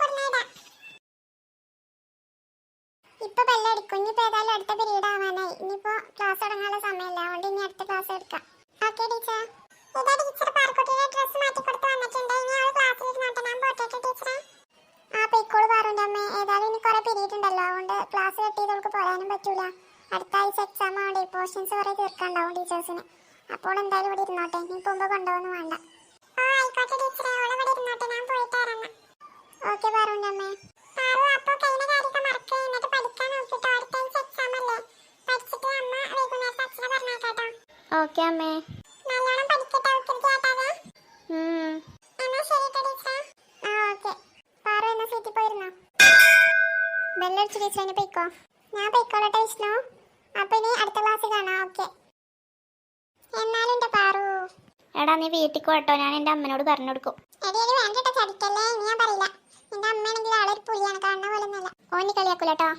കൊണ്ടുവന്നിടാം. ഇപ്പൊ ബെല്ലടിക്കും ഇനിയിപ്പോ ഏതായാലും അടുത്ത പീരീഡ് ആവാനായി. ഇനിയിപ്പോ ക്ലാസ് തുടങ്ങാനുള്ള സമയമില്ല ക്ലാസ് കട്ട് ചെയ്ത് അവൾക്ക് പോരാനും പറ്റൂല. അടുത്ത ആഴ്ച എക്സാം ആവണ്ടേ പോർഷൻസ് കുറെ തീർക്കാണ്ടാവും ടീച്ചേഴ്സിന് അപ്പോൾ എന്തായാലും ഇവിടെ ഇരുന്നോട്ടെ. ഇനി പോകുമ്പോ കൊണ്ടുപോകുന്നു വേണ്ട. ഓക്കെ അമ്മേ. ഓക്കെ നല്ലോണം പഠിക്കട്ടെ ഉം. എന്നാ ശരി ബെല്ലടിച്ച് ടീച്ചറിനെ പോയിക്കോ. ഞാൻ പോയിക്കോളട്ടെ വിഷ്ണു. അപ്പൊ ഇനി അടുത്ത ക്ലാസ് കാണാം. ഓക്കെ എന്നാലും എന്റെ പാറു. എടാ നീ വീട്ടിൽ പോട്ടോ ഞാൻ എന്റെ അമ്മനോട് പറഞ്ഞു കൊടുക്കും. എടി എടി വേണ്ട കേട്ടോ ചതിക്കല്ലേ. ഇനി ഞാൻ പറയില്ല. എന്റെ അമ്മയാണെങ്കിൽ ആളൊരു പുലിയാണ്. കാണുന്ന പോലെ ഒന്നല്ല ഓനി കളിയാക്കൂലട്ടോ